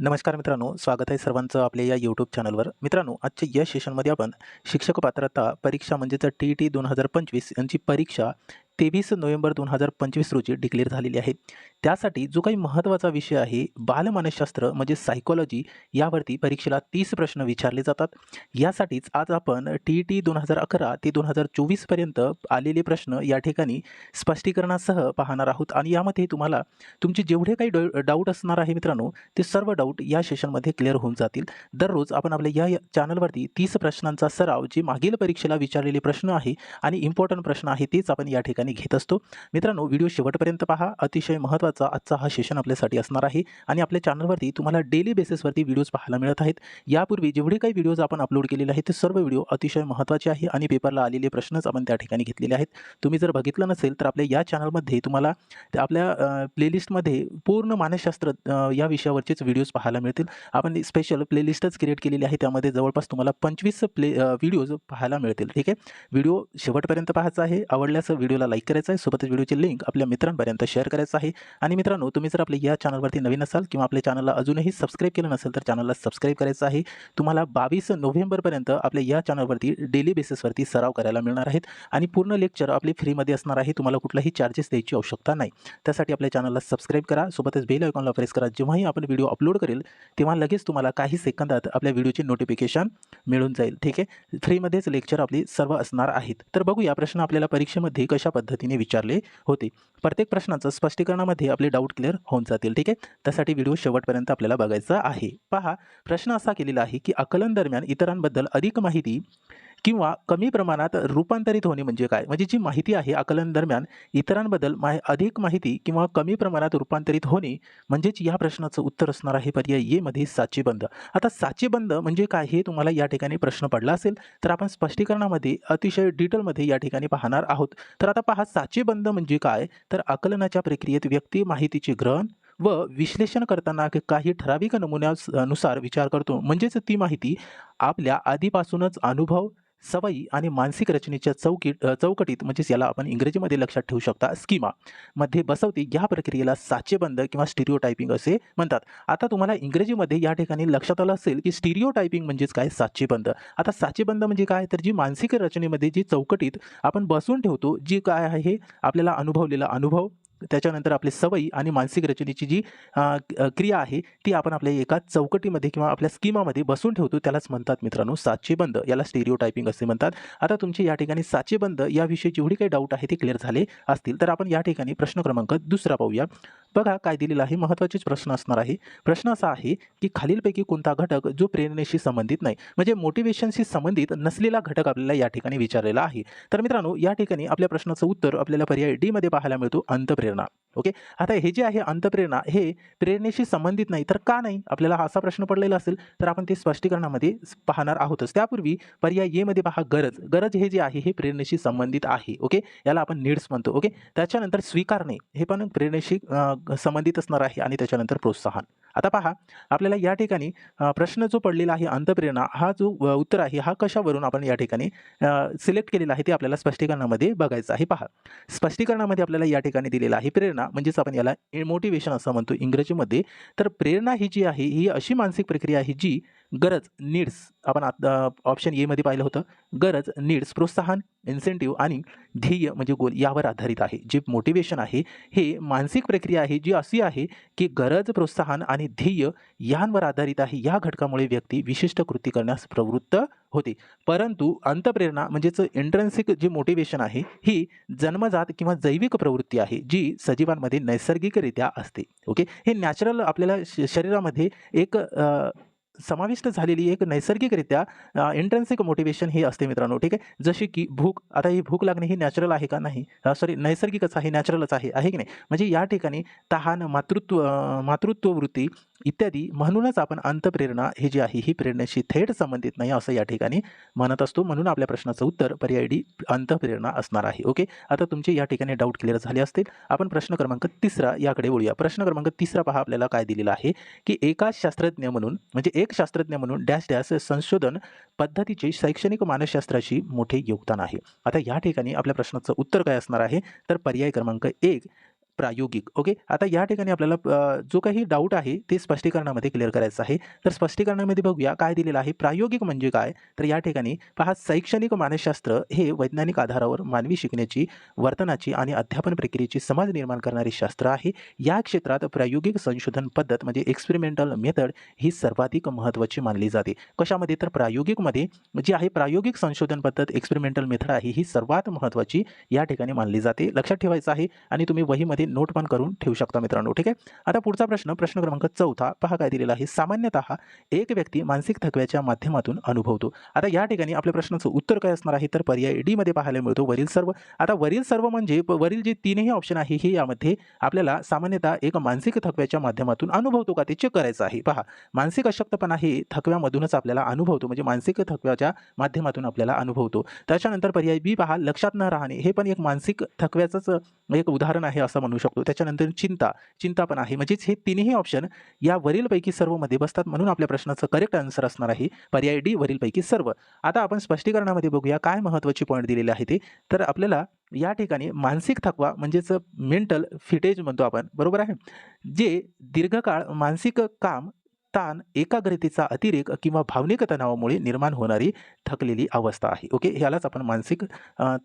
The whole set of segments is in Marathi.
नमस्कार मित्रांनो स्वागत आहे सर्वांचं आपल्या या यूट्यूब चॅनलवर मित्रांनो आजच्या या सेशनमध्ये आपण शिक्षक पात्रता परीक्षा म्हणजेच टी ई टी दोन हजार पंचवीस यांची परीक्षा तेवीस नोव्हेंबर दोन हजार पंचवीस रोजी डिक्लेअर झालेली आहे. त्यासाठी जो काही महत्त्वाचा विषय आहे बालमानसशास्त्र म्हणजे सायकोलॉजी यावरती परीक्षेला तीस प्रश्न विचारले जातात. यासाठीच आज आपण टी ई टी दोन हजार अकरा ते दोन हजार चोवीसपर्यंत आलेले प्रश्न या ठिकाणी स्पष्टीकरणासह पाहणार आहोत. आणि यामध्ये तुम्हाला तुमचे जेवढे काही डो डाऊट असणार आहे मित्रांनो ते सर्व डाऊट या सेशनमध्ये क्लिअर होऊन जातील. दररोज आपण आपल्या या चॅनलवरती तीस प्रश्नांचा सराव जे मागील परीक्षेला विचारलेले प्रश्न आहे आणि इम्पॉर्टंट प्रश्न आहे तेच आपण या ठिकाणी घेत असतो. मित्रांनो व्हिडिओ शेवटपर्यंत पहा. अतिशय महत्त्वाचा आजचा हा सेशन आपल्यासाठी असणार आहे. आणि आपल्या चॅनलवरती तुम्हाला डेली बेसिसवरती व्हिडिओज पाहायला मिळत आहेत. यापूर्वी जेवढे काही व्हिडिओज आपण अपलोड केलेले आहेत ते सर्व व्हिडिओ अतिशय महत्त्वाचे आहे आणि पेपरला आलेले प्रश्नच आपण त्या ठिकाणी घेतलेले आहेत. तुम्ही जर बघितलं नसेल तर आपल्या या चॅनलमध्ये तुम्हाला त्या आपल्या प्लेलिस्टमध्ये पूर्ण मानसशास्त्र या विषयावरचेच व्हिडिओज पाहायला मिळतील. आपण स्पेशल प्लेलिस्टच क्रिएट केलेली आहे. त्यामध्ये जवळपास तुम्हाला पंचवीस प्ले व्हिडिओज पाहायला मिळतील. ठीक आहे? व्हिडिओ शेवटपर्यंत पाहायचा आहे. आवडल्यास व्हिडिओला लाईक करायचं आहे. सोबतच व्हिडिओची लिंक आपल्या मित्रांपर्यंत शेअर करायचं आहे. आणि मित्रांनो तुम्ही जर आपल्या या चॅनलवरती नवीन असाल किंवा आपल्या चॅनलला अजूनही सबस्क्राईब केलं नसेल तर चॅनलला सबस्क्राईब करायचं आहे. तुम्हाला बावीस नोव्हेंबरपर्यंत आपल्या या चॅनलवरती डेली बेसिसवरती सराव करायला मिळणार आहेत. आणि पूर्ण लेक्चर आपली फ्रीमध्ये असणार आहे. तुम्हाला कुठलाही चार्जेस द्यायची आवश्यकता नाही. त्यासाठी आपल्या चॅनलला सबस्क्राईब करा. सोबतच बेल आयकॉनला प्रेस करा. जेव्हाही आपण व्हिडिओ अपलोड करेल तेव्हा लगेच तुम्हाला काही सेकंदात आपल्या व्हिडिओची नोटिफिकेशन मिळून जाईल. ठीक आहे? फ्रीमध्येच लेक्चर आपली सर्व असणार आहेत. तर बघूया प्रश्न आपल्याला परीक्षेमध्ये कशा पद्धतीने विचारले होते. प्रत्येक प्रश्नाचं स्पष्टीकरणामध्ये आपले डाऊट क्लिअर होऊन जातील ठीक आहे? त्यासाठी व्हिडिओ शेवटपर्यंत आपल्याला बघायचा आहे. पहा प्रश्न असा केलेला आहे की आकलन दरम्यान इतरांबद्दल अधिक माहिती किंवा कमी प्रमाणात रूपांतरित होणे म्हणजे काय? म्हणजे जी माहिती आहे आकलन दरम्यान इतरांबद्दल मा अधिक माहिती किंवा कमी प्रमाणात रूपांतरित होणे म्हणजेच या प्रश्नाचं उत्तर असणार आहे पर्याय ये मध्ये साचेबंद. आता साचेबंद म्हणजे काय हे तुम्हाला या ठिकाणी प्रश्न पडला असेल तर आपण स्पष्टीकरणामध्ये अतिशय डिटेलमध्ये या ठिकाणी पाहणार आहोत. तर आता पहा साचेबंद म्हणजे काय? तर आकलनाच्या प्रक्रियेत व्यक्ती माहितीचे ग्रहण व विश्लेषण करताना काही ठराविक नमुन्यानुसार विचार करतो. म्हणजेच ती माहिती आपल्या आधीपासूनच अनुभव सवयी आणि मानसिक रचनेच्या चौकीट चौकटीत म्हणजेच याला आपण इंग्रजीमध्ये लक्षात ठेवू शकता स्कीमा मध्ये बसवते या प्रक्रियेला साचेबंद किंवा स्टिरिओ टायपिंग असे म्हणतात. आता तुम्हाला इंग्रजीमध्ये या ठिकाणी लक्षात आलं असेल की स्टिरिओ टायपिंग म्हणजेच काय? साचेबंद. आता साचेबंद म्हणजे काय? तर जी मानसिक रचनेमध्ये जी चौकटीत आपण बसून ठेवतो जी काय आहे? आपल्याला अनुभवलेला अनुभव त्याच्यानंतर आपली सवयी आणि मानसिक रचनेची जी क्रिया आहे ती आपण आपल्या एका चौकटीमध्ये किंवा आपल्या स्कीमामध्ये बसून ठेवतो त्यालाच म्हणतात मित्रांनो साचेबंद. याला स्टेरिओ टायपिंग असे म्हणतात. आता तुमचे या ठिकाणी साचेबंद याविषयी जेवढी काही डाऊट आहे ते क्लिअर झाले असतील. तर आपण या ठिकाणी प्रश्न क्रमांक दुसरा पाहूया. बघा काय दिलेला आहे. महत्त्वाचेच प्रश्न असणार आहे. प्रश्न असा आहे की खालीलपैकी कोणता घटक जो प्रेरणेशी संबंधित नाही म्हणजे मोटिवेशनशी संबंधित नसलेला घटक आपल्याला या ठिकाणी विचारलेला आहे. तर मित्रांनो या ठिकाणी आपल्या प्रश्नाचं उत्तर आपल्याला पर्याय डी मध्ये पाहायला मिळतो अंतप्रेरणा. ओके? आता हे जे आहे अंतप्रेरणा हे प्रेरणेशी संबंधित नाही तर का नाही? आपल्याला हा असा प्रश्न पडलेला असेल तर आपण ते स्पष्टीकरणामध्ये पाहणार आहोतच. त्यापूर्वी पर्याय ये मध्ये पहा गरज. गरज हे जे आहे हे प्रेरणेशी संबंधित आहे ओके? याला आपण नीड्स म्हणतो ओके? त्याच्यानंतर स्वीकारणे हे पण प्रेरणेशी संबंधित असणार आहे आणि त्याच्यानंतर प्रोत्साहन. आता पहा आपल्याला या ठिकाणी प्रश्न जो पडलेला आहे अंतप्रेरणा हा जो उत्तर आहे हा कशावरून आपण या ठिकाणी सिलेक्ट केलेला आहे ते आपल्याला स्पष्टीकरणामध्ये बघायचं आहे. पहा स्पष्टीकरणामध्ये आपल्याला या ठिकाणी दिलेला आहे प्रेरणा म्हणजेच आपण याला मोटिवेशन असं म्हणतो इंग्रजीमध्ये. तर प्रेरणा ही जी आहे ही अशी मानसिक प्रक्रिया आहे जी गरज नीड्स आपण आता ऑप्शन एमध्ये पाहिलं होतं. गरज नीड्स प्रोत्साहन इन्सेंटिव्ह आणि ध्येय म्हणजे गोल यावर आधारित आहे. जे मोटिवेशन आहे हे मानसिक प्रक्रिया आहे जी अशी आहे की गरज प्रोत्साहन आणि ध्येय यांवर आधारित आहे. या घटकामुळे व्यक्ती विशिष्ट कृती करण्यास प्रवृत्त होते. परंतु अंतप्रेरणा म्हणजेच इंट्रेन्सिक जे मोटिवेशन आहे ही जन्मजात किंवा जैविक प्रवृत्ती आहे जी सजीवांमध्ये नैसर्गिकरित्या असते. ओके? हे नॅचरल आपल्याला श- शरीरामध्ये एक समाविष्ट झालेली एक नैसर्गिकरित्या इंट्रेन्सिक मोटिवेशन हे असते मित्रांनो ठीक आहे? जशी की भूक आता ही भूक लागणे ही नॅचरल आहे का नाही? सॉरी नैसर्गिकच आहे नॅचरलच आहे आहे की नाही? म्हणजे या ठिकाणी तहान मातृत्व मातृत्ववृत्ती इत्यादी. म्हणूनच आपण अंतप्रेरणा ही जी आहे ही प्रेरणेशी थेट संबंधित नाही असं या ठिकाणी म्हणत असतो. म्हणून आपल्या प्रश्नाचं उत्तर पर्याय डी अंतप्रेरणा असणार आहे. ओके? आता तुमचे या ठिकाणी डाऊट क्लिअर झाले असतील. आपण प्रश्न क्रमांक तिसरा याकडे वळूया. प्रश्न क्रमांक तिसरा पहा आपल्याला काय दिलेला आहे की एका शास्त्रज्ञ म्हणून म्हणजे एक शास्त्रज्ञ म्हणून डॅश डॅश संशोधन पद्धतीचे शैक्षणिक मानसशास्त्राशी मोठे योगदान आहे. आता या ठिकाणी आपल्या प्रश्नाचं उत्तर काय असणार आहे? तर पर्याय क्रमांक एक प्रायोगिक ओके? आता या ठिकाणी आपल्याला जो काही डाऊट आहे ते स्पष्टीकरणामध्ये क्लिअर करायचं आहे. तर स्पष्टीकरणामध्ये बघूया काय दिलेलं आहे. प्रायोगिक म्हणजे काय? तर या ठिकाणी पहा शैक्षणिक मानसशास्त्र हे वैज्ञानिक आधारावर मानवी शिकण्याची वर्तनाची आणि अध्यापन प्रक्रियेची समाज निर्माण करणारे शास्त्र आहे. या क्षेत्रात प्रायोगिक संशोधन पद्धत म्हणजे एक्सपेरिमेंटल मेथड ही सर्वाधिक महत्त्वाची मानली जाते. कशामध्ये? तर प्रायोगिकमध्ये जी आहे प्रायोगिक संशोधन पद्धत एक्सपेरिमेंटल मेथड आहे ही सर्वात महत्त्वाची या ठिकाणी मानली जाते. लक्षात ठेवायचं आहे आणि तुम्ही वहीमध्ये नोट पण करून ठेवू शकता मित्रांनो ठीक आहे? आता पुढचा प्रश्न प्रश्न क्रमांक चौथा. पहा काय दिलेला आहे. सामान्यतः एक व्यक्ती मानसिक थकव्याच्या माध्यमातून अनुभवतो. आता या ठिकाणी आपल्या प्रश्नाचं उत्तर काय असणार आहे? तर पर्याय डी मध्ये पाहायला मिळतो वरील सर्व. आता वरील सर्व म्हणजे वरील जे तीनही ऑप्शन आहे हे यामध्ये आपल्याला सामान्यतः एक मानसिक थकव्याच्या माध्यमातून अनुभवतो का? ते चेक करायचं आहे. पहा मानसिक अशक्तपणा हे थकव्यामधूनच आपल्याला अनुभवतो म्हणजे मानसिक थकव्याच्या माध्यमातून आपल्याला अनुभवतो. त्याच्यानंतर पर्याय बी पहा लक्षात न राहणे हे पण एक मानसिक थकव्याचंच एक उदाहरण आहे असं म्हणू शकतो. त्याच्यानंतर चिंता चिंता पण आहे. म्हणजेच हे तिन्ही ऑप्शन या वरीलपैकी सर्वमध्ये बसतात म्हणून आपल्या प्रश्नाचं करेक्ट आन्सर असणार आहे. पर्याय डी वरीलपैकी सर्व. आता आपण स्पष्टीकरणामध्ये बघूया काय महत्त्वाची पॉईंट दिलेले आहे ते. तर आपल्याला या ठिकाणी मानसिक थकवा म्हणजेच मेंटल फिटेज म्हणतो आपण. बरोबर आहे? जे दीर्घकाळ मानसिक काम ताण एकाग्रतेचा अतिरेक किंवा भावनिक तणावामुळे निर्माण होणारी थकलेली अवस्था आहे. ओके? ह्यालाच आपण मानसिक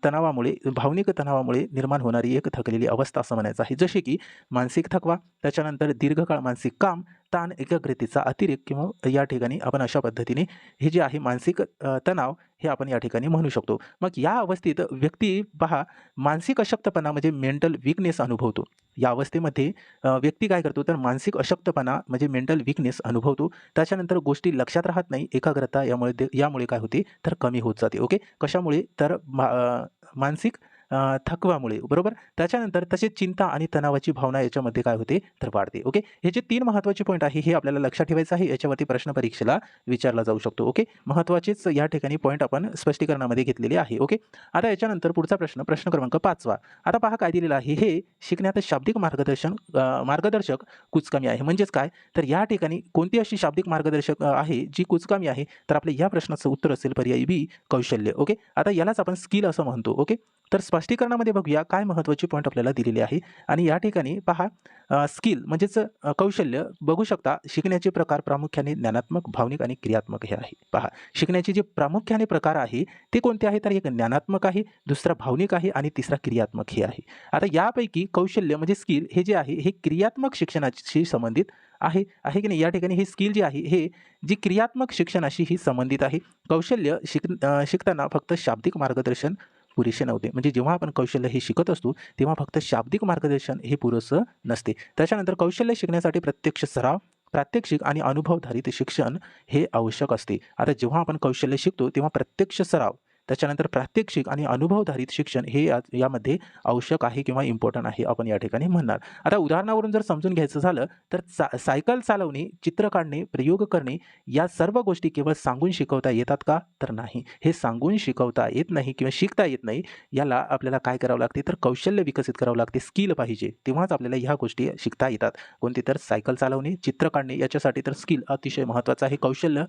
तणावामुळे भावनिक तणावामुळे निर्माण होणारी एक थकलेली अवस्था असं म्हणायचं आहे. जसे की मानसिक थकवा त्याच्यानंतर दीर्घकाळ मानसिक काम ताण एकाग्रतेचा अतिरेक किंवा या ठिकाणी आपण अशा पद्धतीने हे जे आहे मानसिक तणाव हे आपण या ठिकाणी म्हणू शकतो. मग या अवस्थेत व्यक्ती पहा मानसिक अशक्तपणा म्हणजे मेंटल विकनेस अनुभवतो. या अवस्थेमध्ये व्यक्ती काय करतो तर मानसिक अशक्तपणा म्हणजे मेंटल विकनेस अनुभवतो. त्याच्यानंतर गोष्टी लक्षात राहत नाही एकाग्रता यामुळे ते- यामुळे काय होते तर कमी होत जाते. ओके? कशामुळे? तर मा- मानसिक थकवामुळे बरोबर? त्याच्यानंतर तसेच चिंता आणि तणावाची भावना याच्यामध्ये काय होते? तर वाढते ओके? हे जे तीन महत्त्वाचे पॉईंट आहे हे आपल्याला लक्षात ठेवायचं आहे. याच्यावरती प्रश्न परीक्षेला विचारला जाऊ शकतो ओके? महत्त्वाचेच या ठिकाणी पॉईंट आपण स्पष्टीकरणामध्ये घेतलेले आहे ओके? आता याच्यानंतर पुढचा प्रश्न प्रश्न क्रमांक पाचवा. आता पहा काय दिलेलं आहे. हे शिकण्यात शाब्दिक मार्गदर्शन मार्गदर्शक कुचकामी आहे. म्हणजेच काय? तर या ठिकाणी कोणती अशी शाब्दिक मार्गदर्शक आहे जी कुचकामी आहे? तर आपल्या या प्रश्नाचं उत्तर असेल पर्यायी बी कौशल्य ओके? आता यालाच आपण स्किल असं म्हणतो ओके? तर स्पष्टीकरणामध्ये बघूया काय महत्त्वाची पॉईंट आपल्याला दिलेली आहे. आणि या ठिकाणी पहा स्किल म्हणजेच कौशल्य बघू शकता शिकण्याचे प्रकार प्रामुख्याने ज्ञानात्मक भावनिक आणि क्रियात्मक हे आहे. पहा शिकण्याचे जे प्रामुख्याने प्रकार आहे ते कोणते आहे? तर एक ज्ञानात्मक आहे दुसरा भावनिक आहे आणि तिसरा क्रियात्मक हे आहे. आता यापैकी कौशल्य म्हणजे स्किल हे जे आहे हे क्रियात्मक शिक्षणाशी संबंधित आहे. आहे की नाही? या ठिकाणी हे स्किल जे आहे हे जी क्रियात्मक शिक्षणाशी ही संबंधित आहे. कौशल्य शिक शिकताना फक्त शाब्दिक मार्गदर्शन पुरेसे नव्हते. म्हणजे जेव्हा आपण कौशल्य हे शिकत असतो तेव्हा फक्त शाब्दिक मार्गदर्शन हे पुरेसं नसते. त्याच्यानंतर कौशल्य शिकण्यासाठी प्रत्यक्ष सराव प्रात्यक्षिक आणि अनुभवधारित शिक्षण हे आवश्यक असते. आता जेव्हा आपण कौशल्य शिकतो तेव्हा प्रत्यक्ष सराव त्याच्यानंतर प्रात्यक्षिक आणि अनुभवधारित शिक्षण हे या यामध्ये आवश्यक आहे किंवा इम्पॉर्टंट आहे आपण या ठिकाणी म्हणणार. आता उदाहरणावरून जर समजून घ्यायचं झालं तर सा सायकल चालवणे चित्र काढणे प्रयोग करणे या सर्व गोष्टी केवळ सांगून शिकवता येतात का? तर नाही. हे सांगून शिकवता येत नाही किंवा शिकता येत नाही याला आपल्याला काय करावं लागते? तर कौशल्य विकसित करावं लागते. स्किल पाहिजे. तेव्हाच आपल्याला ह्या गोष्टी शिकता येतात. कोणती तर सायकल चालवणे चित्र काढणे याच्यासाठी तर स्किल अतिशय महत्त्वाचं आहे. कौशल्य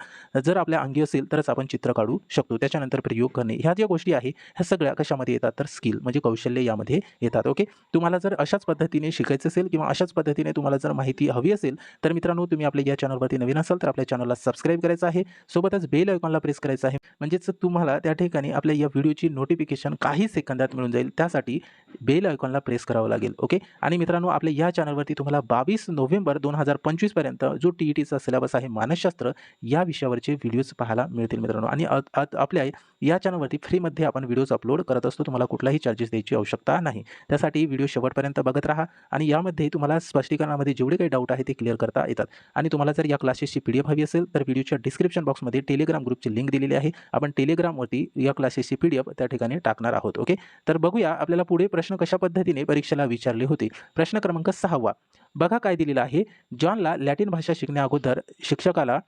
जर आपल्या अंगी असेल तरच आपण चित्र काढू शकतो. त्याच्यानंतर प्रयोग करणे. ह्या ज्या गोष्टी आहे ह्या सगळ्या कशामध्ये येतात? तर स्किल म्हणजे कौशल्य यामध्ये येतात ओके तुम्हाला जर अशाच पद्धतीने शिकायचं असेल किंवा अशाच पद्धतीने तुम्हाला जर माहिती हवी असेल तर मित्रांनो तुम्ही आपल्या या चॅनलवरती नवीन असाल तर आपल्या चॅनलला सबस्क्राईब करायचं आहे. सोबतच बेल आयकॉनला प्रेस करायचं आहे. म्हणजेच तुम्हाला त्या ठिकाणी आपल्या या व्हिडिओची नोटिफिकेशन काही सेकंदात मिळून जाईल. त्यासाठी बेल आयकॉनला प्रेस करावं लागेल ओके आणि मित्रांनो आपल्या या चॅनलवरती तुम्हाला बावीस नोव्हेंबर दोन हजार पंचवीसपर्यंत जो टी ई टीचा सिलेबस आहे मानसशास्त्र या विषयावरचे व्हिडिओज पाहायला मिळतील मित्रांनो. आणि आपल्या या चॅनलवरती फ्रीमध्ये आपण व्हिडिओज अपलोड करत असतो. तुम्हाला कुठलाही चार्जेस द्यायची आवश्यकता नाही. त्यासाठी व्हिडिओ शेवटपर्यंत बघत राहा आणि यामध्ये तुम्हाला स्पष्टीकरणामध्ये जेवढे काही डाऊट आहे ते क्लिअर करता येतात. आणि तुम्हाला जर या क्लासेसची पी डी एफ हवी असेल तर व्हिडिओच्या डिस्क्रिप्शन बॉक्समध्ये टेलिग्राम ग्रुपची लिंक दिलेली आहे. आपण टेलिग्रामवरती या क्लासेसची पी डी एफ त्या ठिकाणी टाकणार आहोत ओके तर बघूया आपल्याला पुढे प्रश्न कशा पद्धतीने परीक्षेला विचारले होते. प्रश्न क्रमांक सहावा. बघा काय दिलेला आहे. जॉनला लॅटिन भाषा शिकण्या अगोदर शिक्षकाला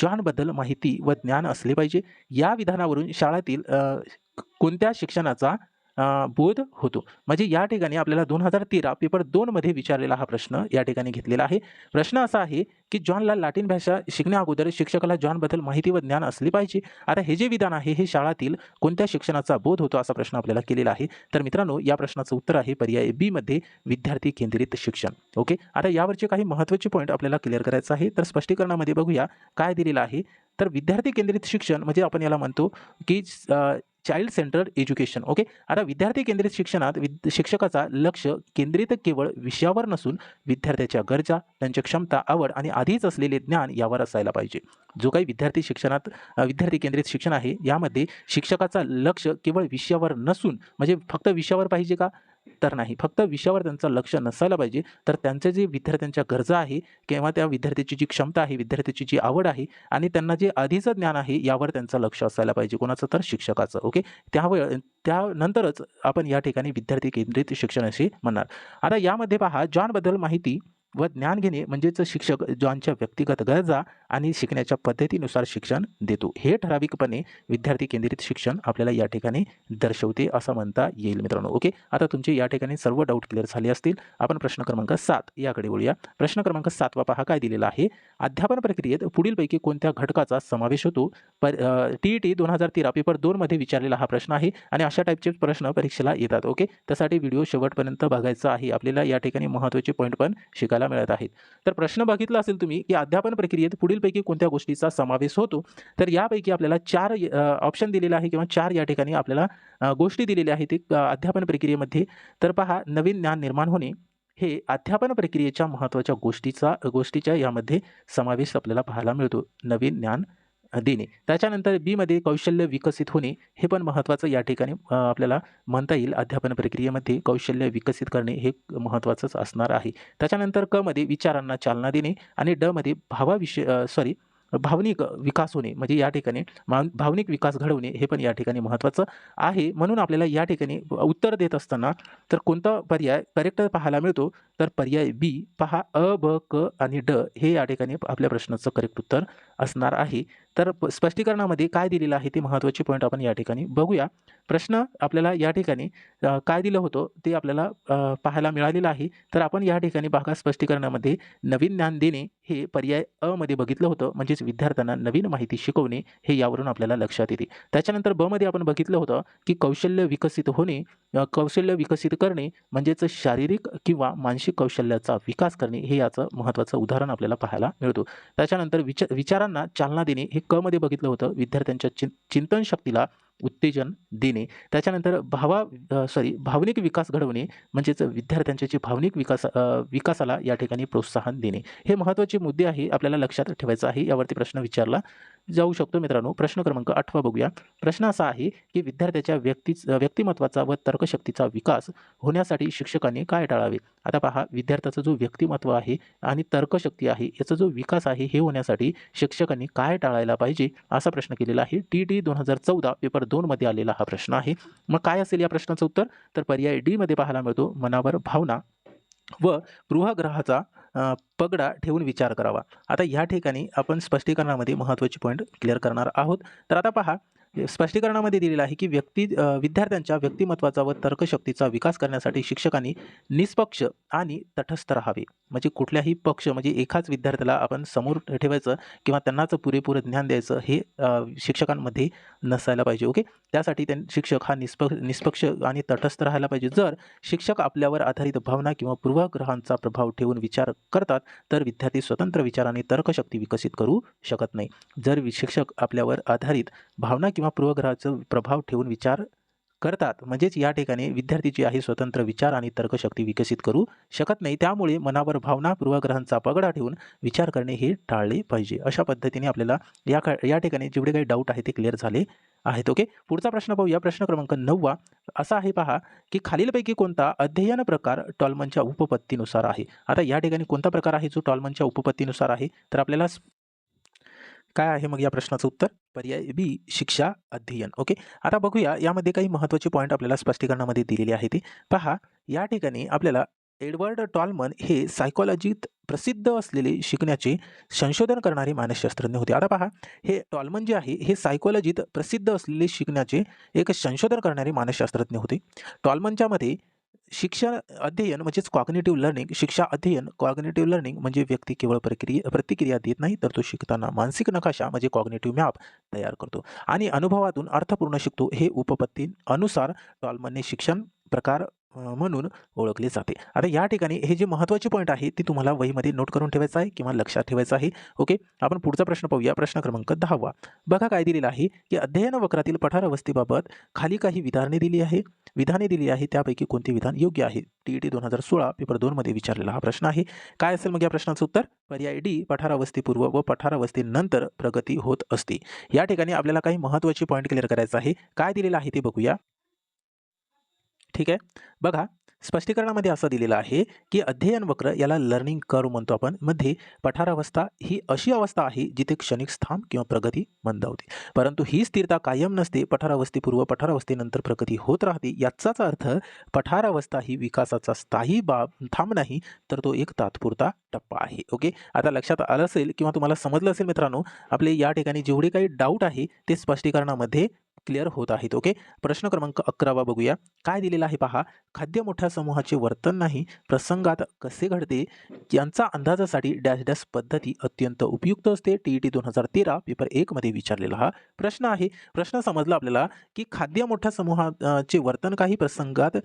जॉनबद्दल माहिती व ज्ञान असले पाहिजे. या विधानावरून शाळेतील कोणत्या शिक्षणाचा बोध होतो. म्हणजे या ठिकाणी आपल्याला दोन हजार तेरा पेपर दोनमध्ये विचारलेला हा प्रश्न या ठिकाणी घेतलेला आहे. प्रश्न असा आहे की जॉनला लॅटिन भाषा शिकण्या अगोदर शिक्षकाला जॉनबद्दल माहिती व ज्ञान असले पाहिजे. आता हे जे विधान आहे हे शाळातील कोणत्या शिक्षणाचा बोध होतो असा प्रश्न आपल्याला केलेला आहे. तर मित्रांनो या प्रश्नाचं उत्तर आहे पर्याय बी मध्ये विद्यार्थी केंद्रित शिक्षण. ओके? आता यावरचे काही महत्त्वाचे पॉईंट आपल्याला क्लिअर करायचं आहे. तर स्पष्टीकरणामध्ये बघूया काय दिलेलं आहे. तर विद्यार्थी केंद्रित शिक्षण म्हणजे आपण याला म्हणतो की चाइल्ड सेंटर्ड एज्युकेशन ओके आता विद्यार्थी केंद्रित शिक्षणात विद शिक्षकाचा लक्ष केंद्रित केवळ विषयावर नसून विद्यार्थ्याच्या गरजा त्यांच्या क्षमता आवड आणि आधीच असलेले ज्ञान यावर असायला पाहिजे. जो काही विद्यार्थी शिक्षणात विद्यार्थी केंद्रित शिक्षण आहे यामध्ये शिक्षकाचा लक्ष केवळ विषयावर नसून म्हणजे फक्त विषयावर पाहिजे का? तर नाही. फक्त विषयावर त्यांचं लक्ष नसायला पाहिजे. तर त्यांचे जे विद्यार्थ्यांच्या गरजा आहे किंवा त्या विद्यार्थ्याची जी क्षमता आहे विद्यार्थ्याची जी आवड आहे आणि त्यांना जे आधीचं ज्ञान आहे यावर त्यांचं लक्ष असायला पाहिजे. कोणाचं तर शिक्षकाचं ओके? त्यावेळ त्यानंतरच आपण या ठिकाणी विद्यार्थी केंद्रित शिक्षण असे म्हणणार. आता यामध्ये पहा जॉनबद्दल माहिती व ज्ञान घेणे म्हणजेच शिक्षक जॉनच्या व्यक्तिगत गरजा आणि शिकण्याच्या पद्धतीनुसार शिक्षण देतो. हे ठराविकपणे विद्यार्थी केंद्रित शिक्षण आपल्याला या ठिकाणी दर्शवते असं म्हणता येईल मित्रांनो. ओके? आता तुमचे या ठिकाणी सर्व डाऊट क्लिअर झाले असतील. आपण प्रश्न क्रमांक सात याकडे बोलूया प्रश्न क्रमांक सातवा पहा काय दिलेला आहे? अध्यापन प्रक्रियेत पुढीलपैकी कोणत्या घटकाचा समावेश होतो? पर टी ई टी दोन हजार तेरा पेपर दोनमध्ये विचारलेला हा प्रश्न आहे आणि अशा टाईपचे प्रश्न परीक्षेला येतात ओके त्यासाठी व्हिडिओ शेवटपर्यंत बघायचा आहे. आपल्याला या ठिकाणी महत्त्वाचे पॉईंट पण शिकायला मिळत आहेत. तर प्रश्न बघितला असेल तुम्ही की अध्यापन प्रक्रियेत पुढीलपैकी कोणत्या गोष्टीचा समावेश होतो? तर यापैकी आपल्याला चार ऑप्शन दिलेला आहे किंवा चार या ठिकाणी आपल्याला गोष्टी दिलेल्या आहेत ते अध्यापन प्रक्रियेमध्ये. तर पहा नवीन ज्ञान निर्माण होणे हे अध्यापन प्रक्रियेच्या महत्त्वाच्या गोष्टीचा गोष्टीच्या यामध्ये समावेश आपल्याला पाहायला मिळतो. नवीन ज्ञान देणे. त्याच्यानंतर बीमध्ये कौशल्य विकसित होणे हे पण महत्त्वाचं या ठिकाणी आपल्याला म्हणता येईल. अध्यापन प्रक्रियेमध्ये कौशल्य विकसित करणे हे महत्त्वाचंच असणार आहे. त्याच्यानंतर क मध्ये विचारांना चालना देणे आणि ड मध्ये भावाविषय सॉरी भावनिक विकास होणे म्हणजे या ठिकाणी मान भावनिक विकास घडवणे हे पण या ठिकाणी महत्त्वाचं आहे. म्हणून आपल्याला या ठिकाणी उत्तर देत असताना तर कोणता पर्याय करेक्ट पाहायला मिळतो? तर पर्याय बी पहा अ ब क आणि ड हे या ठिकाणी आपल्या प्रश्नाचं करेक्ट उत्तर असणार आहे. तर स्पष्टीकरणामध्ये काय दिलेलं आहे ते महत्त्वाचे पॉईंट आपण या ठिकाणी बघूया. प्रश्न आपल्याला या ठिकाणी काय दिलं होतं ते आपल्याला पाहायला मिळालेलं आहे. तर आपण या ठिकाणी बघा स्पष्टीकरणामध्ये नवीन ज्ञान देणे हे पर्याय अ मध्ये बघितलं होतं. म्हणजेच विद्यार्थ्यांना नवीन माहिती शिकवणे हे यावरून आपल्याला लक्षात येते. त्याच्यानंतर ब मध्ये आपण बघितलं होतं की कौशल्य विकसित होणे कौशल्य विकसित करणे म्हणजेच शारीरिक किंवा मानसिक कौशल्याचा विकास करणे हे याचं महत्त्वाचं उदाहरण आपल्याला पाहायला मिळतो. त्याच्यानंतर विच विचारांना चालना देणे हे क मध्ये बघितलं होतं विद्यार्थ्यांच्या चिं चिंतन शक्तीला उत्तेजन देणे. त्याच्यानंतर भावा सॉरी भावनिक विकास घडवणे म्हणजेच विद्यार्थ्यांच्या जे भावनिक विकास विकासाला या ठिकाणी प्रोत्साहन देणे. हे महत्त्वाचे मुद्दे आहे आपल्याला लक्षात ठेवायचं आहे. यावरती प्रश्न विचारला जाऊ शकतो मित्रांनो. प्रश्न क्रमांक आठवा बघूया. प्रश्न असा आहे की विद्यार्थ्याच्या व्यक्ती व्यक्तिमत्वाचा व तर्कशक्तीचा विकास होण्यासाठी शिक्षकांनी काय टाळावे? आता पहा विद्यार्थ्याचं जो व्यक्तिमत्व आहे आणि तर्कशक्ती आहे याचा जो विकास आहे हे होण्यासाठी शिक्षकांनी काय टाळायला पाहिजे? असा प्रश्न केलेला आहे. टी टी दोन हजार चौदा पेपर दोनमध्ये आलेला हा प्रश्न आहे. मग काय असेल या प्रश्नाचं उत्तर? तर पर्याय डी मध्ये पाहायला मिळतो मनावर भावना व गृहग्रहाचा पगडा ठेवून विचार करावा. आता या ठिकाणी आपण स्पष्टीकरणामध्ये महत्त्वाची पॉईंट क्लिअर करणार आहोत. तर आता पहा स्पष्टीकरणामध्ये दिलेलं आहे की व्यक्ती विद्यार्थ्यांच्या व्यक्तिमत्वाचा व तर्कशक्तीचा विकास करण्यासाठी शिक्षकांनी निष्पक्ष आणि तटस्थ राहावे. म्हणजे कुठल्याही पक्ष म्हणजे एकाच विद्यार्थ्याला आपण समोर ठेवायचं किंवा त्यांनाच पुरेपूर ज्ञान द्यायचं हे शिक्षकांमध्ये नसायला पाहिजे ओके? त्यासाठी त्यां शिक्षक हा निष्पक्ष निष्पक्ष आणि तटस्थ राहायला पाहिजे. जर शिक्षक आपल्यावर आधारित भावना किंवा पूर्वग्रहांचा प्रभाव ठेवून विचार करतात तर विद्यार्थी स्वतंत्र विचाराने तर्कशक्ती विकसित करू शकत नाही. जर वि- शिक्षक आपल्यावर आधारित भावना किंवा किंवा पूर्वग्रहाचा प्रभाव ठेवून विचार करतात. म्हणजेच या ठिकाणी विद्यार्थी जे आहे स्वतंत्र विचार आणि तर्कशक्ती विकसित करू शकत नाही. त्यामुळे मनावर भावना पूर्वग्रहांचा पगडा ठेवून विचार करणे हे टाळले पाहिजे. अशा पद्धतीने आपल्याला या का या ठिकाणी जेवढे काही डाऊट आहे ते क्लिअर झाले आहेत. ओके पुढचा प्रश्न पाहूया. प्रश्न क्रमांक नववा असा आहे पहा की खालीलपैकी कोणता अध्ययन प्रकार टॉलमनच्या उपपत्तीनुसार आहे? आता या ठिकाणी कोणता प्रकार आहे जो टॉलमनच्या उपपत्तीनुसार आहे? तर आपल्याला काय आहे मग या प्रश्नाचं उत्तर? पर्याय बी शिक्षा अध्ययन. ओके? आता बघूया यामध्ये काही महत्त्वाचे पॉईंट आपल्याला स्पष्टीकरणामध्ये दिलेले आहे ते. पहा या ठिकाणी आपल्याला एडवर्ड टॉलमन हे सायकॉलॉजीत प्रसिद्ध असलेले शिकण्याचे संशोधन करणारे मानसशास्त्रज्ञ होते. आता पहा हे टॉलमन जे आहे हे सायकॉलॉजीत प्रसिद्ध असलेले शिकण्याचे एक संशोधन करणारे मानसशास्त्रज्ञ होते. टॉलमनच्या मते शिक्षा अध्ययन म्हणजेच कॉग्नेटिव्ह लर्निंग शिक्षा अध्ययन कॉग्नेटिव्ह लर्निंग म्हणजे व्यक्ती केवळ प्रक्रिया प्रतिक्रिया देत नाही तर तो शिकताना मानसिक नकाशा म्हणजे कॉग्नेटिव्ह मॅप तयार करतो. आणि अनुभवातून अर्थपूर्ण शिकतो. हे उपपत्ती अनुसार टॉलमनने शिक्षण प्रकार म्हणून ओळखले जाते. आता या ठिकाणी हे जे महत्त्वाचे पॉईंट आहे ते तुम्हाला वहीमध्ये नोट करून ठेवायचं आहे किंवा लक्षात ठेवायचं आहे. ओके आपण पुढचा प्रश्न पाहूया. प्रश्न क्रमांक दहावा. बघा काय दिलेलं आहे की अध्ययन वक्रातील पठार अवस्थेबाबत खाली काही विधाने दिली आहे. विधाने दिली आहे त्यापैकी कोणते विधान योग्य आहे? टी ई टी दोन हजार सोळा पेपर दोनमध्ये विचारलेला हा प्रश्न आहे. काय असेल मग या प्रश्नाचं उत्तर? पर्याय डी पठारावस्थेपूर्व व पठारावस्थेनंतर प्रगती होत असते. या ठिकाणी आपल्याला काही महत्त्वाचे पॉईंट क्लिअर करायचं आहे. काय दिलेलं आहे ते बघूया. ठीक आहे? बघा स्पष्टीकरणामध्ये असं दिलेलं आहे की अध्ययन वक्र याला लर्निंग कर्व म्हणतो आपण. मध्ये पठारावस्था ही अशी अवस्था आहे जिथे क्षणिक स्थान किंवा प्रगती मंदावते. परंतु ही स्थिरता कायम नसते पठारावस्थेपूर्व पठारावस्थेनंतर प्रगती होत राहते. याचाच अर्थ पठारावस्था ही विकासाचा स्थायी बाब थांब नाही तर तो एक तात्पुरता टप्पा आहे. ओके? आता लक्षात आलं असेल किंवा तुम्हाला समजलं असेल मित्रांनो आपले या ठिकाणी जेवढे काही डाऊट आहे ते स्पष्टीकरणामध्ये क्लिअर होत आहेत. ओके प्रश्न क्रमांक अकरावा बघूया. काय दिलेला आहे पहा. खाद्य मोठ्या समूहाचे वर्तन नाही प्रसंगात कसे घडते यांचा अंदाजासाठी डॅश डॅश पद्धती अत्यंत उपयुक्त असते. टी ई टी दोन हजार तेरा पेपर एकमध्ये विचारलेला हा प्रश्न आहे. प्रश्न समजला आपल्याला की खाद्य मोठ्या समूहाचे वर्तन काही प्रसंगात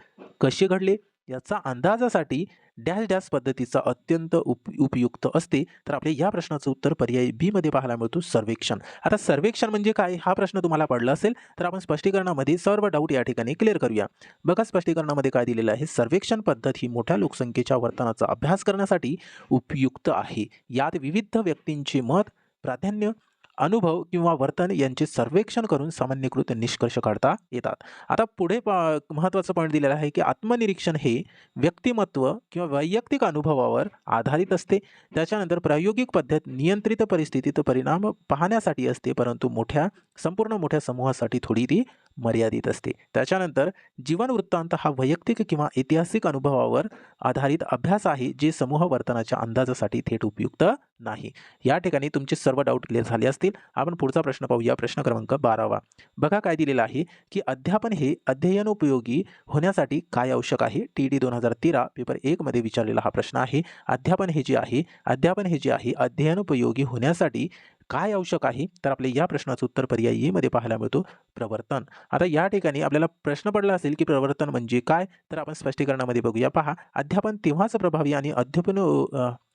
कसे घडले? याचा अंदाजासाठी डॅश डॅश पद्धतीचा अत्यंत उप उपयुक्त असते. तर आपल्या या प्रश्नाचं उत्तर पर्याय बीमध्ये पाहायला मिळतो सर्वेक्षण. आता सर्वेक्षण म्हणजे काय? हा प्रश्न तुम्हाला पडला असेल तर आपण स्पष्टीकरणामध्ये सर्व डाऊट या ठिकाणी क्लिअर करूया. बघा स्पष्टीकरणामध्ये काय दिलेलं आहे. सर्वेक्षण पद्धत ही मोठ्या लोकसंख्येच्या वर्तनाचा अभ्यास करण्यासाठी उपयुक्त आहे. यात विविध व्यक्तींचे मत प्राधान्य अनुभव किंवा वर्तन यांचे सर्वेक्षण करून सामान्यकृत निष्कर्ष काढता येतात. आता पुढे पा महत्त्वाचं पॉईंट दिलेलं आहे की आत्मनिरीक्षण हे व्यक्तिमत्व किंवा वैयक्तिक अनुभवावर आधारित असते. त्याच्यानंतर प्रायोगिक पद्धत नियंत्रित परिस्थितीत परिणाम पाहण्यासाठी असते परंतु मोठ्या संपूर्ण मोठ्या समूहासाठी थोडी ती मर्यादित असते. त्याच्यानंतर जीवन वृत्तांत हा वैयक्तिक किंवा ऐतिहासिक अनुभवावर आधारित अभ्यास आहे जे समूह वर्तनाच्या अंदाजासाठी थेट उपयुक्त नाही. या ठिकाणी तुमचे सर्व डाऊट क्लिअर झाले असतील. आपण पुढचा प्रश्न पाहूया प्रश्न क्रमांक बारावा. बघा काय दिलेला आहे की अध्यापन हे अध्ययनोपयोगी होण्यासाठी काय आवश्यक आहे? टी डी दोन हजार तेरा पेपर एकमध्ये विचारलेला हा प्रश्न आहे. अध्यापन हे जे आहे अध्यापन हे जे आहे अध्ययनोपयोगी होण्यासाठी काय आवश्यक आहे? तर आपले या प्रश्नाचं उत्तर पर्यायी मध्ये पाहायला मिळतो प्रवर्तन. आता या ठिकाणी आपल्याला प्रश्न पडला असेल की प्रवर्तन म्हणजे काय? तर आपण स्पष्टीकरणामध्ये बघूया. पहा अध्यापन तेव्हाच प्रभावी आणि अध्यापन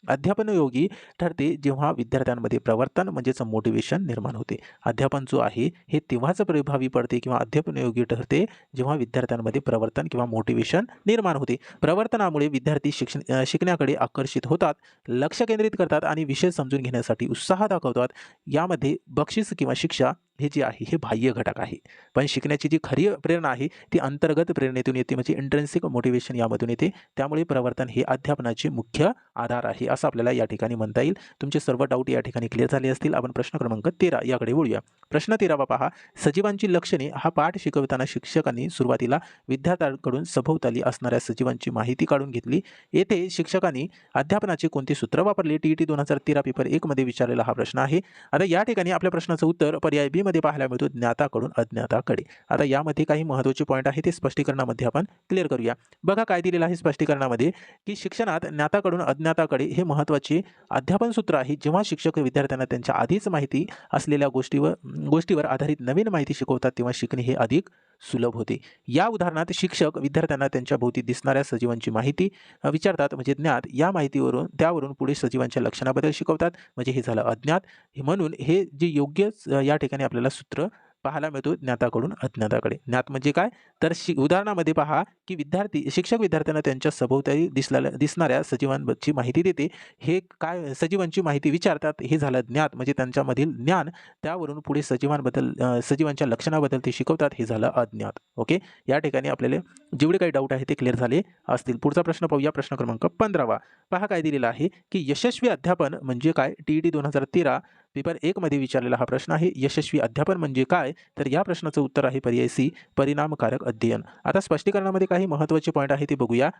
अध्यापनयोगी ठरते जेव्हा विद्यार्थ्यांमध्ये प्रवर्तन म्हणजेच मोटिवेशन निर्माण होते. अध्यापन जो आहे हे तेव्हाच प्रभावी पडते किंवा अध्यापनयोगी ठरते जेव्हा विद्यार्थ्यांमध्ये प्रवर्तन किंवा मोटिवेशन निर्माण होते. प्रवर्तनामुळे विद्यार्थी शिक्षण शिकण्याकडे आकर्षित होतात लक्ष केंद्रित करतात आणि विषय समजून घेण्यासाठी उत्साह दाखवतात. यामध्ये बक्षीस किंवा शिक्षा हे जे आहे हे बाह्य घटक आहे. पण शिकण्याची जी खरी प्रेरणा आहे ती अंतर्गत प्रेरणेतून येते. म्हणजे इंट्रेन्सिक मोटिवेशन यामधून येते. त्यामुळे प्रवर्तन हे अध्यापनाचे मुख्य आधार आहे असं आपल्याला या ठिकाणी म्हणता येईल. तुमचे सर्व डाऊट या ठिकाणी क्लिअर झाले असतील. आपण प्रश्न क्रमांक तेरा याकडे वळूया. प्रश्न तेरावा पहा सजीवांची लक्षणे हा पाठ शिकवताना शिक्षकांनी सुरुवातीला विद्यार्थ्यांकडून सभोवताली असणाऱ्या सजीवांची माहिती काढून घेतली. येथे शिक्षकांनी अध्यापनाचे कोणते सूत्र वापरले? टी ई टी दोन हजार तेरा पेपर एकमध्ये विचारलेला हा प्रश्न आहे. आता या ठिकाणी आपल्या प्रश्नाचं उत्तर पर्याय बी मध्ये पाहायला मिळतो ज्ञाताकडून अज्ञाताकडे. आता यामध्ये काही महत्त्वाचे पॉईंट आहे ते स्पष्टीकरणामध्ये आपण क्लिअर करूया. बघा काय दिलेलं आहे स्पष्टीकरणामध्ये की शिक्षणात ज्ञाताकडून अज्ञाताकडे हे महत्त्वाचे अध्यापन सूत्र आहे. जेव्हा शिक्षक विद्यार्थ्यांना त्यांच्या आधीच माहिती असलेल्या गोष्टीवर गोष्टीवर आधारित नवीन माहिती शिकवतात तेव्हा शिकणे हे अधिक सुलभ होते. या उदाहरणात शिक्षक विद्यार्थ्यांना त्यांच्या भोवती दिसणाऱ्या सजीवांची माहिती विचारतात. म्हणजे ज्ञात या माहितीवरून त्यावरून पुढे सजीवांच्या लक्षणाबद्दल शिकवतात. म्हणजे हे झालं अज्ञात. हे म्हणून हे जे योग्य या ठिकाणी आपल्याला सूत्र पाहायला मिळतो ज्ञाताकडून अज्ञाताकडे. ज्ञात म्हणजे काय? तर शि उदाहरणामध्ये पहा की विद्यार्थी शिक्षक विद्यार्थ्यांना त्यांच्या सभोवताली दिसलेल्या दिसणाऱ्या सजीवांची माहिती देते. हे काय सजीवांची माहिती विचारतात हे झालं ज्ञात. म्हणजे त्यांच्यामधील ज्ञान त्यावरून पुढे सजीवांबद्दल सजीवांच्या लक्षणाबद्दल ते शिकवतात हे झालं अज्ञात. ओके? या ठिकाणी आपल्याला जेवढे काही डाऊट आहे ते क्लिअर झाले असतील. पुढचा प्रश्न पाहूया. प्रश्न क्रमांक पंधरावा. पहा काय दिलेला आहे की यशस्वी अध्यापन म्हणजे काय? टी ई टी दोन हजार तेरा पेपर एकमध्ये विचारलेला हा प्रश्न आहे. यशस्वी अध्यापन म्हणजे काय? तर या प्रश्नाचं उत्तर आहे पर्याय सी परिणामकारक अध्ययन. आता स्पष्टीकरणामध्ये काही महत्त्वाचे पॉईंट आहे ते बघूया.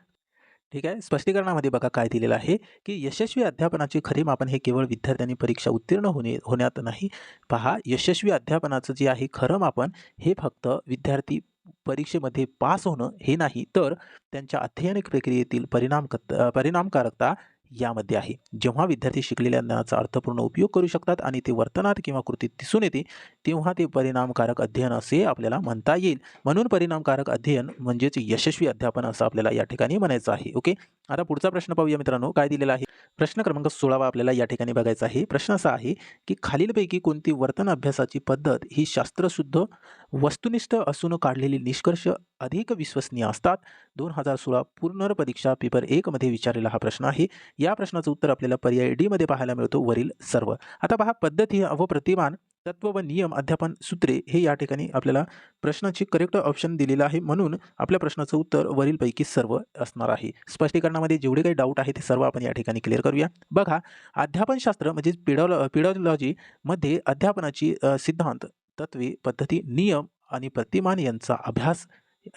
ठीक आहे? स्पष्टीकरणामध्ये बघा काय दिलेलं आहे की यशस्वी अध्यापनाचे खरे मापन हे केवळ विद्यार्थ्यांनी परीक्षा उत्तीर्ण होणे होण्यात नाही. पहा यशस्वी अध्यापनाचं जे आहे खरं मापन हे फक्त विद्यार्थी परीक्षेमध्ये पास होणं हे नाही तर त्यांच्या अध्ययन प्रक्रियेतील परिणाम परिणामकारकता यामध्ये आहे. जेव्हा विद्यार्थी शिकलेल्या ज्ञानाचा अर्थपूर्ण उपयोग करू शकतात आणि ते वर्तनात किंवा कृतीत दिसून येते तेव्हा ते परिणामकारक अध्ययन असे आपल्याला म्हणता येईल. म्हणून परिणामकारक अध्ययन म्हणजेच यशस्वी अध्यापन असं आपल्याला या ठिकाणी म्हणायचं आहे. ओके? आता पुढचा प्रश्न पाहूया मित्रांनो. काय दिलेला आहे? प्रश्न क्रमांक सोळावा आपल्याला या ठिकाणी बघायचा आहे. प्रश्न असा आहे की खालीलपैकी कोणती वर्तन अभ्यासाची पद्धत ही शास्त्रशुद्ध वस्तुनिष्ठ असून काढलेली निष्कर्ष अधिक विश्वसनीय असतात. दोन हजार सोळा पुनर्परीक्षा पेपर एकमध्ये विचारलेला हा प्रश्न आहे. या प्रश्नाचं उत्तर आपल्याला पर्याय डीमध्ये पाहायला मिळतो वरील सर्व. आता पहा पद्धती व प्रतिमान तत्व व नियम अध्यापन सूत्रे हे या ठिकाणी आपल्याला प्रश्नाची करेक्ट ऑप्शन दिलेलं आहे. म्हणून आपल्या प्रश्नाचं उत्तर वरीलपैकी सर्व असणार आहे. स्पष्टीकरणामध्ये जेवढे काही डाऊट आहे ते सर्व आपण या ठिकाणी क्लिअर करूया. बघा अध्यापनशास्त्र म्हणजे पिडॉलॉ पिडॉलॉजीमध्ये अध्यापनाची सिद्धांत तत्वे पद्धती नियम आणि प्रतिमान यांचा अभ्यास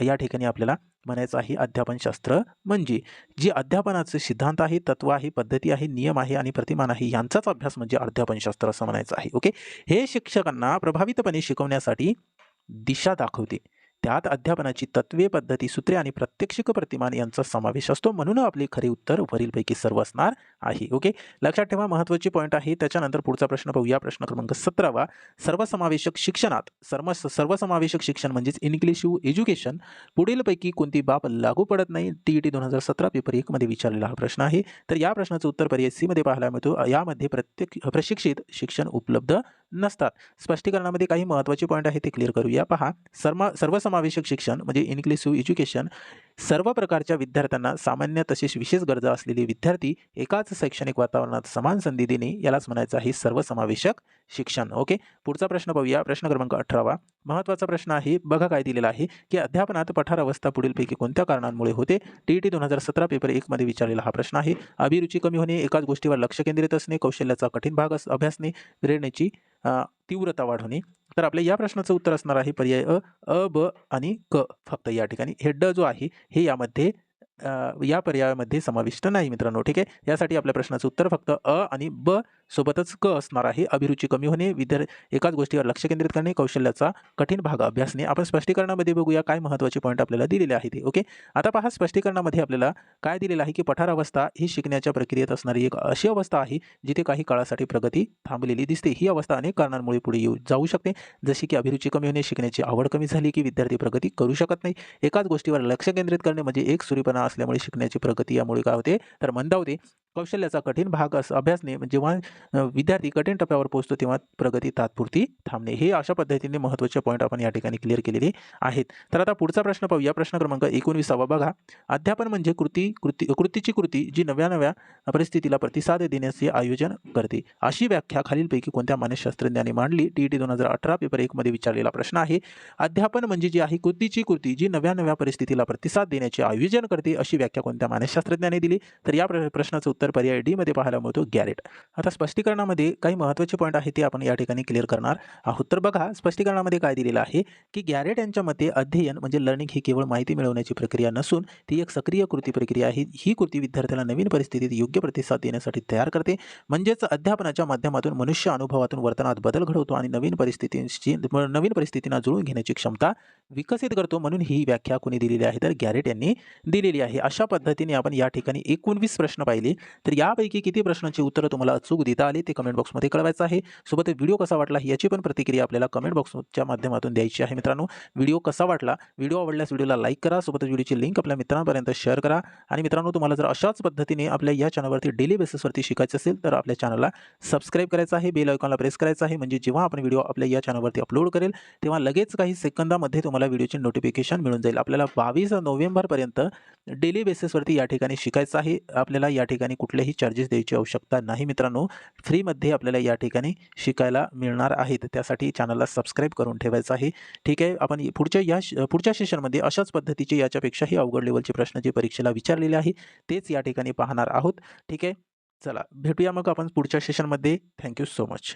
या ठिकाणी आपल्याला म्हणायचं आहे. अध्यापनशास्त्र म्हणजे जी अध्यापनाचे सिद्धांत आहे तत्व आहे पद्धती आहे नियम आहे आणि प्रतिमान आहे यांचाच अभ्यास म्हणजे अध्यापनशास्त्र असं म्हणायचं आहे. ओके? हे शिक्षकांना प्रभावितपणे शिकवण्यासाठी दिशा दाखवते. त्यात अध्यापनाची तत्वे पद्धती सूत्रे आणि प्रत्यक्षिक प्रतिमान यांचा समावेश असतो. म्हणून आपले खरे उत्तर वरीलपैकी सर्व असणार आहे. ओके? लक्षात ठेवा महत्त्वाची पॉईंट आहे. त्याच्यानंतर पुढचा प्रश्न पाहूया प्रश्न क्रमांक सतरावा. सर्वसमावेशक शिक्षणात सर्व सर्वसमावेशक शिक्षण म्हणजेच इन्क्लुसिव्ह एज्युकेशन पुढीलपैकी कोणती बाब लागू पडत नाही? टी ई टी दोन हजार सतरा पेपर एकमध्ये विचारलेला हा प्रश्न आहे. तर या प्रश्नाचं उत्तर पर्याय सीमध्ये पाहायला मिळतो. यामध्ये प्रत्येक प्रशिक्षित शिक्षण उपलब्ध नसतात. स्पष्टीकरणामध्ये काही महत्त्वाचे पॉईंट आहे ते क्लिअर करूया. पहा सर्व सर्वसमावेशक शिक्षण म्हणजे इन्क्लुसिव्ह एज्युकेशन सर्व प्रकारच्या विद्यार्थ्यांना सामान्य तसेच विशेष गरजा असलेले विद्यार्थी एकाच शैक्षणिक वातावरणात समान संधी देणे यालाच म्हणायचं आहे सर्वसमावेशक शिक्षण. ओके? पुढचा प्रश्न पाहूया. प्रश्न क्रमांक अठरावा. महत्त्वाचा प्रश्न आहे बघा काय दिलेला आहे की अध्यापनात पठार अवस्था पुढीलपैकी कोणत्या कारणांमुळे होते? टी ई टी दोन हजार सतरा पेपर एकमध्ये विचारलेला हा प्रश्न आहे. अभिरुची कमी होणे एकाच गोष्टीवर लक्ष केंद्रित असणे कौशल्याचा कठीण भाग अभ्यासने प्रेरणेची तीव्रता वाढवणे. तर आपल्या या प्रश्नाचं उत्तर असणार आहे पर्याय अ अ ब आणि क. फक्त या ठिकाणी. हे ड जो आहे हे यामध्ये या पर्यायामध्ये समाविष्ट नाही मित्रांनो ठीक आहे? यासाठी आपल्या प्रश्नाचं उत्तर फक्त अ आणि ब. सोबतच क असणार आहे. अभिरुची कमी होणे विद्यार्थी एकाच गोष्टीवर लक्ष केंद्रित करणे कौशल्याचा कठीण भाग अभ्यासने आपण स्पष्टीकरणामध्ये बघूया काय महत्त्वाचे पॉईंट आपल्याला दिलेले आहे ते ओके आता पहा स्पष्टीकरणामध्ये आपल्याला काय दिलेलं आहे की पठार अवस्था ही शिकण्याच्या प्रक्रियेत असणारी एक अशी अवस्था आहे जिथे काही काळासाठी प्रगती थांबलेली दिसते. ही अवस्था अनेक कारणांमुळे पुढे येऊ जाऊ शकते. जशी की अभिरुची कमी होणे शिकण्याची आवड कमी झाली की विद्यार्थी प्रगती करू शकत नाही. एकाच गोष्टीवर लक्ष केंद्रित करणे म्हणजे एक सुरीपणा असल्यामुळे शिकण्याची प्रगती यामुळे काय होते? तर मंदावते कौशल्याचा कठीण भाग अस अभ्यासने जेव्हा विद्यार्थी कठीण टप्प्यावर पोहोचतो तेव्हा प्रगती तात्पुरती थांबणे. हे अशा पद्धतीने महत्त्वाचे पॉईंट आपण या ठिकाणी क्लिअर केलेले आहेत. तर आता पुढचा प्रश्न पाहूया. प्रश्न क्रमांक एकोणवीसावा बघा. अध्यापन म्हणजे कृती कृती कृतीची कृती जी नव्या नव्या परिस्थितीला प्रतिसाद देण्याचे आयोजन करते. अशी व्याख्या खालीलपैकी कोणत्या मानसशास्त्रज्ञाने मांडली? टी टी दोन हजार अठरा पेपर एकमध्ये विचारलेला प्रश्न आहे. अध्यापन म्हणजे जी आहे कृतीची कृती जी नव्या नव्या परिस्थितीला प्रतिसाद देण्याचे आयोजन करते अशी व्याख्या कोणत्या मानसशास्त्रज्ञाने दिली? तर या प्रश्नाचं उत्तर तर पर्याय डी मध्ये पाहायला मिळतो गॅरेट. आता स्पष्टीकरणामध्ये काही महत्त्वाचे पॉईंट आहेत ते आपण या ठिकाणी क्लिअर करणार आहोत. तर बघा स्पष्टीकरणामध्ये काय दिलेलं आहे की गॅरेट यांच्या मते अध्ययन म्हणजे लर्निंग ही केवळ माहिती मिळवण्याची प्रक्रिया नसून ती एक सक्रिय कृती प्रक्रिया आहे. ही कृती विद्यार्थ्याला नवीन परिस्थितीत योग्य प्रतिसाद देण्यासाठी तयार करते. म्हणजेच अध्यापनाच्या माध्यमातून मनुष्य अनुभवातून वर्तनात बदल घडवतो आणि नवीन परिस्थितींची नवीन परिस्थितींना जुळून घेण्याची क्षमता विकसित करतो म्हणून ही व्याख्या कोणी दिलेली आहे? तर गॅरेट यांनी दिलेली आहे. अशा पद्धतीने आपण या ठिकाणी एकोणवीस प्रश्न पाहिले. तर यापैकी किती प्रश्नांची उत्तरं तुम्हाला अचूक देता आली ते कमेंट बॉक्समध्ये कळवायचं आहे. सोबत व्हिडिओ कसा वाटला याची पण प्रतिक्रिया आपल्याला कमेंट बॉक्सच्या माध्यमातून द्यायची आहे मित्रांनो. व्हिडिओ कसा वाटला? व्हिडिओ आवडल्यास व्हिडिओला लाईक करा. सोबत व्हिडिओची लिंक आपल्या मित्रांपर्यंत शेअर करा. आणि मित्रांनो तुम्हाला जर अशाच पद्धतीने आपल्या या चॅनलवरती डेली बेसिसवरती शिकायचं असेल तर आपल्या चॅनलला सबस्क्राईब करायचं आहे. बेल आयकॉनला प्रेस करायचं आहे. म्हणजे जेव्हा आपण व्हिडिओ आपल्या या चॅनलवरती अपलोड करेल तेव्हा लगेच काही सेकंदामध्ये तुम्हाला व्हिडिओची नोटिफिकेशन मिळून जाईल. आपल्याला बावीस नोव्हेंबरपर्यंत डेली बेसिसवरती या ठिकाणी शिकायचं आहे. आपल्याला या ठिकाणी कुठलेही चार्जेस द्यायची आवश्यकता नाही मित्रांनो. फ्रीमध्ये आपल्याला या ठिकाणी शिकायला मिळणार आहेत. त्यासाठी चॅनलला सबस्क्राईब करून ठेवायचं आहे. ठीक आहे. आपण पुढच्या या पुढच्या सेशनमध्ये अशाच पद्धतीचे याच्यापेक्षाही अवघड लेवलचे प्रश्न जे परीक्षेला विचारलेले आहे तेच या ठिकाणी पाहणार आहोत. ठीक आहे. चला भेटूया मग आपण पुढच्या सेशनमध्ये थँक्यू सो मच